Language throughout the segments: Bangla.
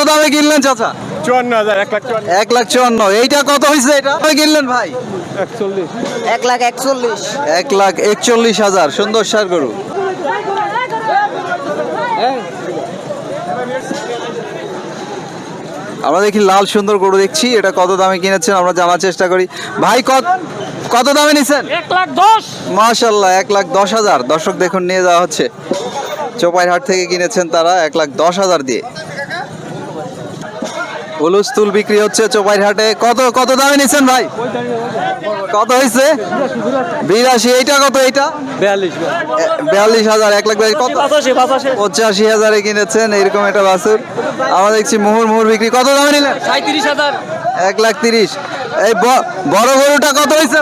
কত দামে কিনলেন চাচা? চুয়ান্ন হাজার এক লাখ চুয়ান্ন। এক লাখ চুয়ান্ন। এইটা কত হয়েছে এটা? কিনলেন ভাই? একচল্লিশ। এক লাখ একচল্লিশ। এক লাখ একচল্লিশ হাজার সুন্দর সার গরু। আমরা দেখি লাল সুন্দর গরু দেখছি এটা কত দামে কিনেছেন আমরা জানার চেষ্টা করি। ভাই কত কত দামে নিছেন? এক লাখ দশ। মাশাল্লাহ এক লাখ দশ হাজার। দর্শক দেখুন নিয়ে যাওয়া হচ্ছে। চোপাইহাট থেকে কিনেছেন তারা এক লাখ দশ হাজার দিয়ে। হুলুস্তুল বিক্রি হচ্ছে চোপাইর হাটে কত কত দামে নিছেন ভাই? কত হয়েছে বিরাশি এইটা কত এইটা? বিয়াল্লিশ। হাজার এক লাখ কত? পঁচাশি হাজারে কিনেছেন এরকম একটা বাসুর আমরা দেখছি মুহুর মুহুর বিক্রি। কত দামে নিলেন? সাঁত্রিশ হাজার। এক লাখ তিরিশ। এই বড় গরুটা কত হয়েছে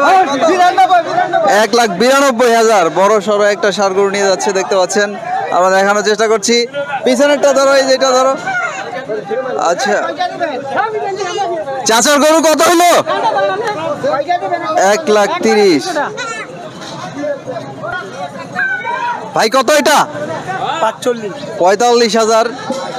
এক লাখ বিরানব্বই হাজার। বড় সড়ো একটা সার গরু নিয়ে যাচ্ছে দেখতে পাচ্ছেন। আমরা দেখানোর চেষ্টা করছি। পিছনেরটা ধরো এই যেটা ধরো। আচ্ছা। চাচার গরু কত হলো? এক লাখ তিরিশ। ভাই কত এটা? পঁয়তাল্লিশ হাজার।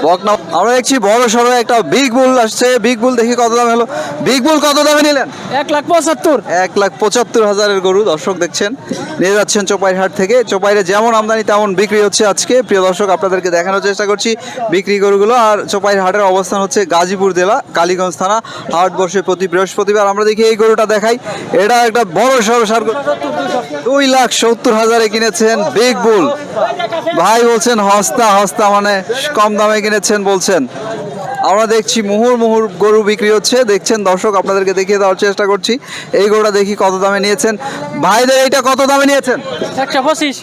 বকনা আমরা দেখছি বড় সড়ো একটা বিগ বুল আসছে। বিগ বুল দেখি কত দাম হলো। বিগ বুল কত দামে নিলেন? এক লাখ পঁচাত্তর। এক লাখ পঁচাত্তর হাজারের গরু দর্শক দেখছেন। নিয়ে যাচ্ছেন চোপাইর হাট থেকে। চোপাইরে যেমন আমদানি তেমন বিক্রি হচ্ছে আজকে। প্রিয় দর্শক আপনাদেরকে দেখানোর চেষ্টা করছি বিক্রি গরুগুলো। আর চোপাইর হাটের অবস্থান হচ্ছে গাজীপুর জেলা কালীগঞ্জ থানা হাট বসে প্রতি বৃহস্পতিবার। আমরা দেখি এই গরুটা দেখাই। এটা একটা বড় সড়ো সার দুই লাখ সত্তর হাজারে কিনেছেন বিগ বুল ভাই বলছেন হস্তা হস্তা মানে কম দামে কিনেছেন বলছেন। আমরা দেখছি মুহুর মুহুর গরু বিক্রি হচ্ছে। দেখছেন দর্শক আপনাদেরকে দেখিয়ে দেওয়ার চেষ্টা করছি। এই গরুটা দেখি কত দামে নিয়েছেন। ভাইদের এইটা কত দামে নিয়েছেন? একশো পঁচিশ।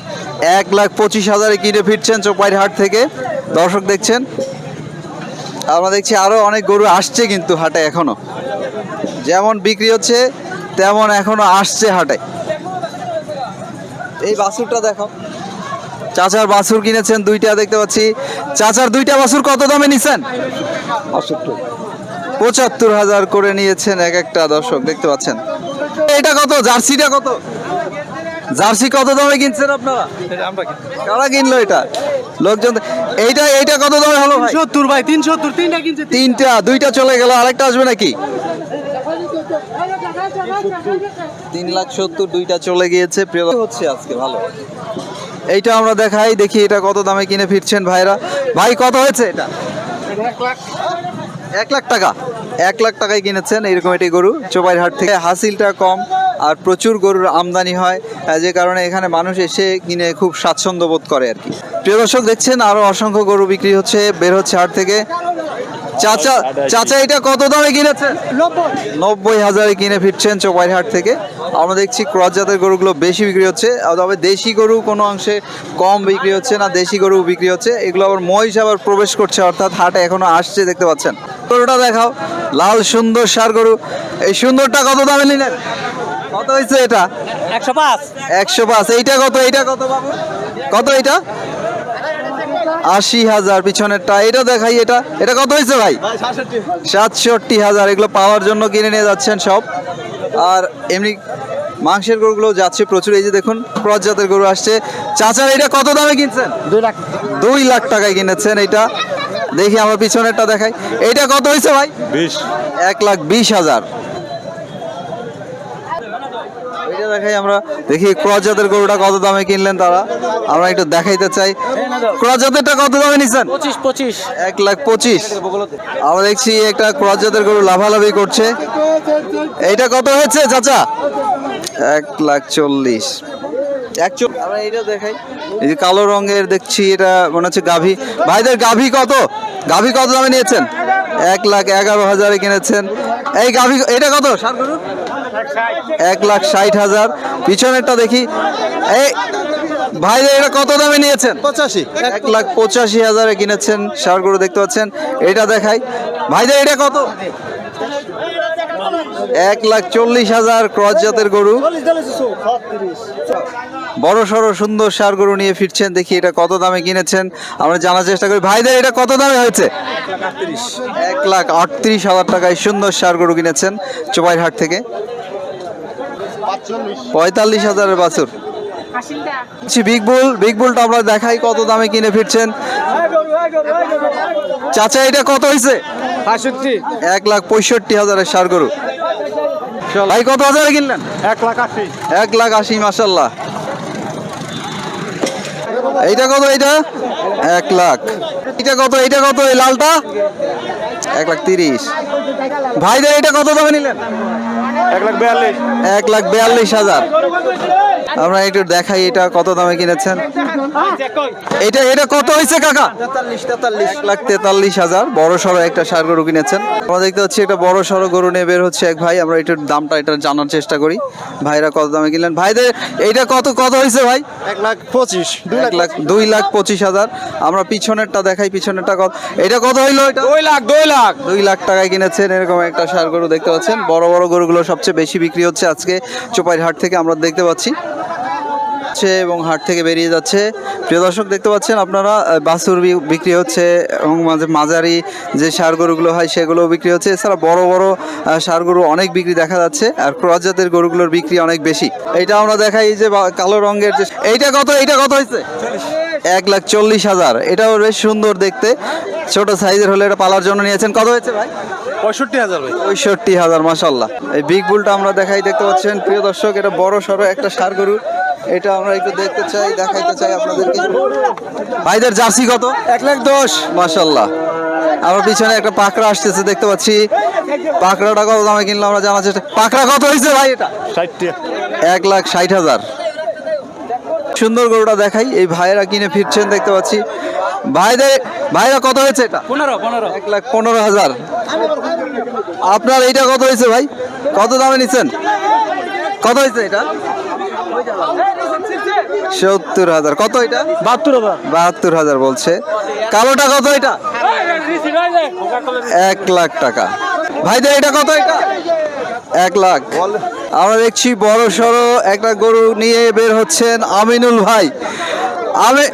এক লাখ পঁচিশ হাজারে কিনে ফিরছেন চোপাইর হাট থেকে। দর্শক দেখছেন। আমরা দেখছি আরও অনেক গরু আসছে কিন্তু হাটে এখনও। যেমন বিক্রি হচ্ছে তেমন এখনও আসছে হাটে। এই বাছুরটা দেখো চাচার বাছুর কিনেছেন দুইটা দেখতে পাচ্ছি। চাচার দুইটা বাছুর কত দামে নিছেন? পঁচাত্তর। হাজার করে নিয়েছেন এক একটা দর্শক দেখতে পাচ্ছেন। এটা কত? জার্সিটা কত? জার্সি কত দামে কিনছেন আপনারা? কারা কিনলো এটা? লোকজন এইটা এইটা কত দামে হলো সত্তর ভাই তিন সত্তর তিনটা কিনছে তিনটা। দুইটা চলে গেল আরেকটা আসবে নাকি? তিন লাখ সত্তর দুইটা চলে গিয়েছে প্রিয় হচ্ছে আজকে ভালো। এইটা আমরা দেখাই দেখি এটা কত দামে কিনে ফিরছেন ভাইরা। ভাই কত হয়েছে এটা? এক লাখ টাকা। এক লাখ টাকায় কিনেছেন এরকম একটি গরু। চোপাইর হাট থেকে হাসিলটা কম আর প্রচুর গরুর আমদানি হয় যে কারণে এখানে মানুষ এসে কিনে খুব স্বাচ্ছন্দ্য বোধ করে আর কি। প্রিয় দর্শক দেখছেন আরও অসংখ্য গরু বিক্রি হচ্ছে বের হচ্ছে হাট থেকে। চাচা চাচা এটা কত দামে কিনেছেন? নব্বই। হাজারে কিনে ফিরছেন চোপাইর হাট থেকে। আমরা দেখছি ক্রস জাতের গরুগুলো বেশি বিক্রি হচ্ছে। আর তবে দেশি গরু কোনো অংশে কম বিক্রি হচ্ছে না দেশি গরু বিক্রি হচ্ছে। এগুলো আবার মহিষ আবার প্রবেশ করছে অর্থাৎ হাটে এখনও আসছে দেখতে পাচ্ছেন। গরুটা দেখাও লাল সুন্দর সার গরু। এই সুন্দরটা কত দামে নিলেন? কত হয়েছে এটা? একশো পাঁচ। একশো পাঁচ। এইটা কত? এইটা কত বাবু? কত এটা আশি হাজার পিছনেরটা। এটা দেখাই এটা। এটা কত হয়েছে ভাই? সাতষট্টি হাজার। এগুলো পাওয়ার জন্য কিনে নিয়ে যাচ্ছেন সব। আর এমনি মাংসের গরুগুলো যাচ্ছে প্রচুর। এই যে দেখুন ক্রস জাতের গরু আসছে। চাচার এটা কত দামে কিনছেন? দুই লাখ। দুই লাখ টাকায় কিনেছেন এটা। দেখি আমার পিছনেরটা দেখাই। এটা কত হয়েছে ভাই? বিশ। এক লাখ বিশ হাজার এটা দেখাই আমরা। দেখি ক্রস জাতের গরুটা কত দামে কিনলেন তারা? আমরা একটু দেখাইতে চাই। ক্রস জাতেরটা কত দামে নিছেন? পঁচিশ পঁচিশ। এক লাখ পঁচিশ। আমরা দেখছি একটা ক্রস জাতের গরু লাভালাভি করছে। এইটা কত হয়েছে চাচা? এক লাখ চল্লিশ। আমরা দেখাই। এই যে কালো রঙের দেখছি এটা মনে হচ্ছে গাভী। ভাইদের গাভী কত? গাভী কত দামে নিয়েছেন? এক লাখ এগারো হাজারে কিনেছেন। এই গাভী এটা কত? এক লাখ ষাট হাজার। পিছনেরটা দেখি। এই ভাইদের এটা কত দামে নিয়েছেন? পঁচাশি। এক লাখ পঁচাশি হাজারে কিনেছেন সার গরু দেখতে পাচ্ছেন। এটা দেখাই। ভাইদের এটা কত? এক লাখ চল্লিশ হাজার ক্রস জাতের গরু। বড় সড়ো সুন্দর সার গরু নিয়ে ফিরছেন। দেখি এটা কত দামে কিনেছেন। আমরা জানার চেষ্টা করি। ভাইদের এটা কত দামে হয়েছে? এক লাখ আটত্রিশ। হাজার টাকায় সুন্দর সার গরু কিনেছেন চোপাইর হাট থেকে। পঁয়তাল্লিশ হাজারের বাছুর। বিগ বুল বিগ বুলটা আমরা দেখাই কত দামে কিনে ফিরছেন। চাচা এটা কত হয়েছে এক লাখ পঁয়ষট্টি হাজারের সার গরু। ভাই কত হাজারে কিনলেন? এক লাখ আশি। এক লাখ আশি মাসাল্লাহ এইটা কত এইটা? এক লাখ। এটা কত এইটা কত এই লালটা? এক লাখ তিরিশ। ভাইদের এটা কত দামে নিলেন? এক লাখ বিয়াল্লিশ। এক লাখ বিয়াল্লিশ হাজার। আমরা একটু দেখাই এটা কত দামে কিনেছেন? এটা এটা কত হয়েছে কাকা? এক লাখ তেতাল্লিশ হাজার বড় সড়ো একটা সার গরু কিনেছেন। আমরা দেখতে পাচ্ছি একটা বড় সড়ো গরু নিয়ে বের হচ্ছে এক ভাই। আমরা একটু দামটা এটা জানার চেষ্টা করি। ভাইরা কত দামে কিনলেন? ভাইদের এইটা কত কত হয়েছে ভাই? এক লাখ পঁচিশ এক লাখ দুই লাখ পঁচিশ হাজার। আমরা পিছনেরটা দেখাই পিছনেরটা কত। এটা কত হইল এটা? দুই লাখ দুই লাখ। দুই লাখ টাকায় কিনেছেন এরকম একটা সার গরু দেখতে পাচ্ছেন। বড় বড় গরুগুলো সবচেয়ে বেশি বিক্রি হচ্ছে আজকে চোপাইর হাট থেকে আমরা দেখতে পাচ্ছি। হচ্ছে এবং হাট থেকে বেরিয়ে যাচ্ছে। প্রিয় দর্শক দেখতে পাচ্ছেন আপনারা বাছুর বিক্রি হচ্ছে এবং মাঝে মাঝারি যে সার গরুগুলো হয় সেগুলো বিক্রি হচ্ছে। এছাড়া বড় বড় সার গরু অনেক বিক্রি দেখা যাচ্ছে আর ক্রস জাতের গরুগুলোর বিক্রি অনেক বেশি। এটা আমরা দেখাই যে কালো রঙের যে এইটা কত? এইটা কত হয়েছে? এক লাখ চল্লিশ হাজার। এটাও বেশ সুন্দর দেখতে। ছোট সাইজের হলে এটা পালার জন্য নিয়েছেন। কত হয়েছে ভাই? পঁয়ষট্টি হাজার ভাই। পঁয়ষট্টি হাজার মাসাল্লাহ এই বিগ বুলটা আমরা দেখাই দেখতে পাচ্ছেন। প্রিয় দর্শক এটা বড় সড়ো একটা সার গরু। এটা আমরা একটু দেখতে চাই দেখাইতে চাই আপনাদেরকে। ভাইদের জার্সি কত? এক লাখ দশ। মাসাল্লাহ আমার পিছনে একটা পাকড়া আসতেছে দেখতে পাচ্ছি। পাকড়াটা কত দামে কিনলাম আমরা জানার চেষ্টা পাকড়া কত হয়েছে ভাই এটা? এক লাখ ষাট হাজার। সুন্দর গরুটা দেখাই এই ভাইয়েরা কিনে ফিরছেন দেখতে পাচ্ছি। ভাইদের ভাইরা কত হয়েছে এটা? পনেরো পনেরো। এক লাখ পনেরো হাজার। আপনার এইটা কত হয়েছে ভাই? কত দামে নিচ্ছেন কত হয়েছে এটা? সত্তর হাজার। কত এটা? বাহাত্তর হাজার। বাহাত্তর হাজার বলছে। কালোটা কত এটা? এক লাখ টাকা। ভাইদের এটা কত এটা? এক লাখ। আমরা দেখছি বড় সড়ো একটা গরু নিয়ে বের হচ্ছেন আমিনুল ভাই। আমি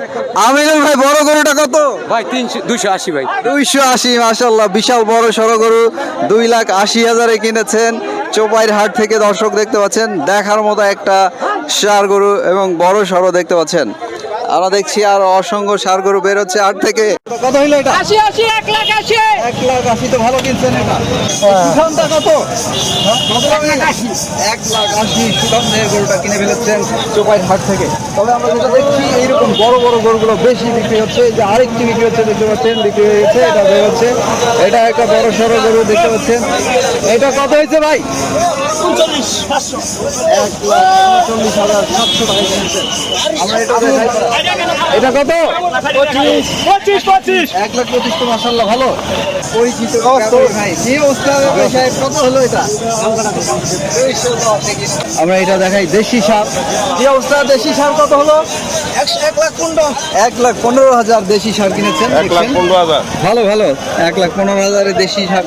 আমিনুল ভাই বড় গরুটা কত? ভাই তিনশো দুশো আশি ভাই। দুইশো আশি মাসাল্লাহ বিশাল বড় সড়ো গরু। দুই লাখ আশি হাজারে কিনেছেন। চোপাইর হাট থেকে দর্শক দেখতে পাচ্ছেন। দেখার মতো একটা সার গরু এবং বড় সড়ো দেখতে পাচ্ছেন। আমরা দেখছি আর অসংখ্য সার গরু বের হচ্ছে হাট থেকে। কত হইল এটা? আশি আশি এক লাখ আশি। এক লাখ আশি তো ভালো কিনছেন এটা। সুঠামটা কত? এক লাখ আশি। সুঠামের গরুটা কিনে ফেলেছেন চোপাইর হাট থেকে। তবে আমরা যেটা দেখছি এইরকম বড় বড় গরুগুলো বেশি বিক্রি হচ্ছে। এই যে আরেকটি বিক্রি হচ্ছে দেখতে পাচ্ছেন বিক্রি হয়ে গেছে এটা বের হচ্ছে। এটা একটা বড় সড়ো গরু দেখতে পাচ্ছেন। এটা কত হয়েছে ভাই? এক লাখ উনচল্লিশ হাজার সাতশো টাকা কিনেছেন। আমরা এটা এটা কত? পঁচিশ। পঁচিশ এক লাখ পঁচিশ তো মাসাল্লাহ ভালো। পরিচিত ভাই কি অবস্থা ব্যাপারী সাহেব? কত হলো এটা? আমরা এটা দেখাই। দেশি সার। কি অবস্থা? দেশি সার কত হলো? এক লাখ পনেরো। এক লাখ পনেরো হাজার দেশি সার কিনেছেন এক লাখ? পনেরো হাজার। ভালো ভালো। এক লাখ পনেরো হাজারের দেশি সার।